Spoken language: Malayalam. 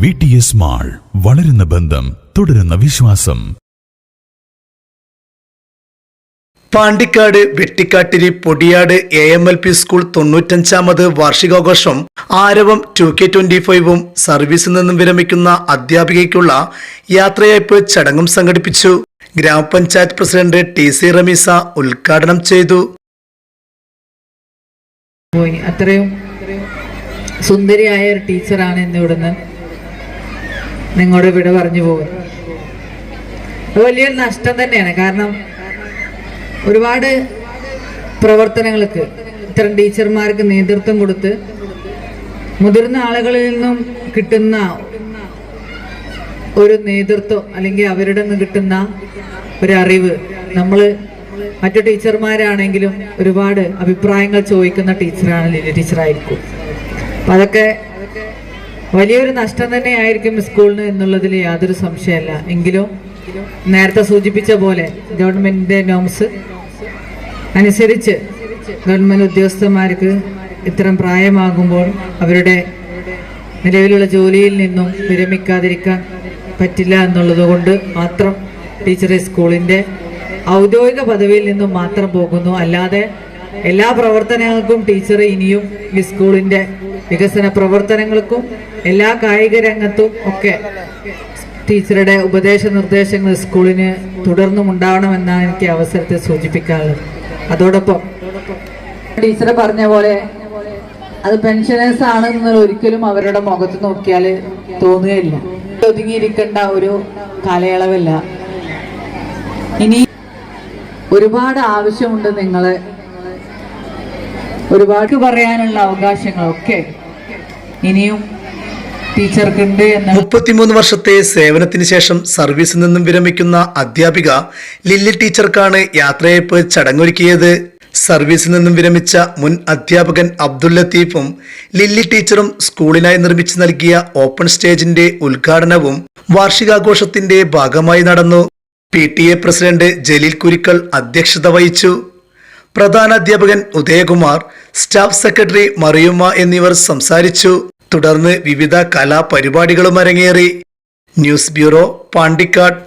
വി ടി എസ് മാൾ വളരുന്ന ബന്ധം തുടരുന്ന വിശ്വാസം. Pandikkad Vettikkattiri Podiyad A M L P school തൊണ്ണൂറ്റഞ്ചാമത് വാർഷികാഘോഷം ആരവം ടു കെ ട്വന്റി ഫൈവും സർവീസിൽ നിന്നും വിരമിക്കുന്ന അധ്യാപികയ്ക്കുള്ള യാത്രയയപ്പ് ചടങ്ങും സംഘടിപ്പിച്ചു. ഗ്രാമപഞ്ചായത്ത് പ്രസിഡന്റ് ടി സി റമീസ ഉദ്ഘാടനം ചെയ്തു. അത്രയും സുന്ദരിയായ ഒരു ടീച്ചറാണ് ഇന്ന് ഇവിടുന്ന്. നിങ്ങളോട് ഇവിടെ പറഞ്ഞു പോകുന്നത് വലിയൊരു നഷ്ടം തന്നെയാണ്. കാരണം ഒരുപാട് പ്രവർത്തനങ്ങൾക്ക് ഇത്തരം ടീച്ചർമാർക്ക് നേതൃത്വം കൊടുത്ത് മുതിർന്ന ആളുകളിൽ നിന്നും കിട്ടുന്ന ഒരു നേതൃത്വം അല്ലെങ്കിൽ അവരുടെ നിന്ന് കിട്ടുന്ന അറിവ് നമ്മൾ മറ്റു ടീച്ചർമാരാണെങ്കിലും ഒരുപാട് അഭിപ്രായങ്ങൾ ചോദിക്കുന്ന ടീച്ചറാണ് ലിലി ടീച്ചറായിരിക്കും. അതൊക്കെ വലിയൊരു നഷ്ടം തന്നെയായിരിക്കും സ്കൂളിന് എന്നുള്ളതിൽ യാതൊരു സംശയമല്ല. എങ്കിലും നേരത്തെ സൂചിപ്പിച്ച പോലെ ഗവൺമെന്റിന്റെ നോംസ് അനുസരിച്ച് ഗവൺമെന്റ് ഉദ്യോഗസ്ഥന്മാർക്ക് ഇത്തരം പ്രായമാകുമ്പോൾ അവരുടെ നിലവിലുള്ള ജോലിയിൽ നിന്നും വിരമിക്കാതിരിക്കാൻ പറ്റില്ല എന്നുള്ളതുകൊണ്ട് മാത്രം ടീച്ചറെ സ്കൂളിന്റെ ഔദ്യോഗിക പദവിയിൽ നിന്നും മാത്രം പോകുന്നു. അല്ലാതെ എല്ലാ പ്രവർത്തനങ്ങൾക്കും ടീച്ചർ ഇനിയും ഈ സ്കൂളിന്റെ വികസന പ്രവർത്തനങ്ങൾക്കും എല്ലാ കായിക രംഗത്തും ഒക്കെ ടീച്ചറുടെ ഉപദേശ നിർദ്ദേശങ്ങൾ സ്കൂളിന് തുടർന്നും ഉണ്ടാവണമെന്നാണ് എനിക്ക് അവസരത്തെ സൂചിപ്പിക്കാറുള്ളത് അതോടൊപ്പം ടീച്ചർ പറഞ്ഞ പോലെ അത് പെൻഷനേഴ്സ് ആണെന്ന് ഒരിക്കലും അവരുടെ മുഖത്ത് നോക്കിയാൽ തോന്നുകയില്ല. ഒതുങ്ങിയിരിക്കേണ്ട ഒരു കാലയളവല്ല. ഇനി ഒരുപാട് ആവശ്യമുണ്ട് നിങ്ങളെ ഒരുപാട് പറയാനുള്ള അവകാശങ്ങളൊക്കെ ഇനിയും മുപ്പത്തിമൂന്ന് വർഷത്തെ സേവനത്തിന് ശേഷം സർവീസിൽ നിന്നും വിരമിക്കുന്ന അധ്യാപിക ലില്ലി ടീച്ചർക്കാണ് യാത്രയപ്പ് ചടങ്ങൊരുക്കിയത്. സർവീസിൽ നിന്നും വിരമിച്ച മുൻ അധ്യാപകൻ അബ്ദുൽ ലത്തീഫും ലില്ലി ടീച്ചറും സ്കൂളിനായി നിർമ്മിച്ചു നൽകിയ ഓപ്പൺ സ്റ്റേജിന്റെ ഉദ്ഘാടനവും വാർഷികാഘോഷത്തിന്റെ ഭാഗമായി നടന്നു. പി പ്രസിഡന്റ് ജലീൽ കുരിക്കൾ അധ്യക്ഷത വഹിച്ചു. പ്രധാന അധ്യാപകൻ ഉദയകുമാർ സ്റ്റാഫ് സെക്രട്ടറി മറിയുമ്മ എന്നിവർ സംസാരിച്ചു. തുടർന്ന് വിവിധ കലാപരിപാടികളും അരങ്ങേറി. News bureau Pandikkad.